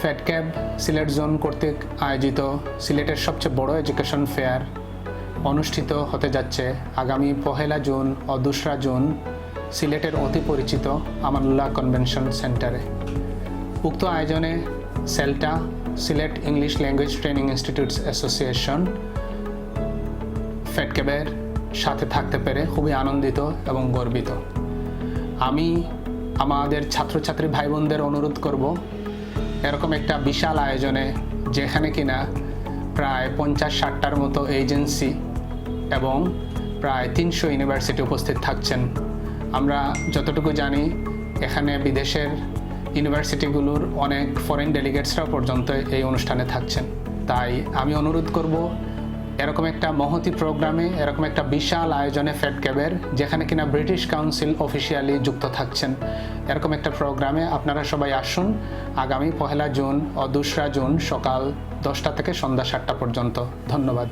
Fat cab Sylhet zone কর্তৃক আয়োজিত সিলেটের সবচেয়ে বড় এডুকেশন ফেয়ার অনুষ্ঠিত হতে যাচ্ছে আগামী পহেলা জুন ও দোসরা জুন সিলেটের অতি পরিচিত আমানুল্লাহ কনভেনশন সেন্টারে। উক্ত আয়োজনে SELTA, Sylhet English language training institutes association ফ্যাটক্যাবের সাথে থাকতে পেরে খুবই আনন্দিত এবং গর্বিত। আমি আমাদের ছাত্রছাত্রী ভাই বোনদের অনুরোধ করব এরকম একটা বিশাল আয়োজনে যেখানে কিনা প্রায় পঞ্চাশ ষাটটার মতো এজেন্সি এবং প্রায় তিনশো ইউনিভার্সিটি উপস্থিত থাকছেন। আমরা যতটুকু জানি, এখানে বিদেশের ইউনিভার্সিটিগুলোর অনেক ফরেন ডেলিগেটসরাও পর্যন্ত এই অনুষ্ঠানে থাকছেন। তাই আমি অনুরোধ করব এরকম একটা মহতি প্রোগ্রামে, এরকম একটা বিশাল আয়োজনে ফেড ক্যাবের, যেখানে কিনা ব্রিটিশ কাউন্সিল অফিসিয়ালি যুক্ত থাকছেন। এরকম একটা প্রোগ্রামে আপনারা সবাই আসুন। আগামী পহেলা জুন ও দোসরা জুন সকাল দশটা থেকে সন্ধ্যা সাতটা পর্যন্ত। ধন্যবাদ।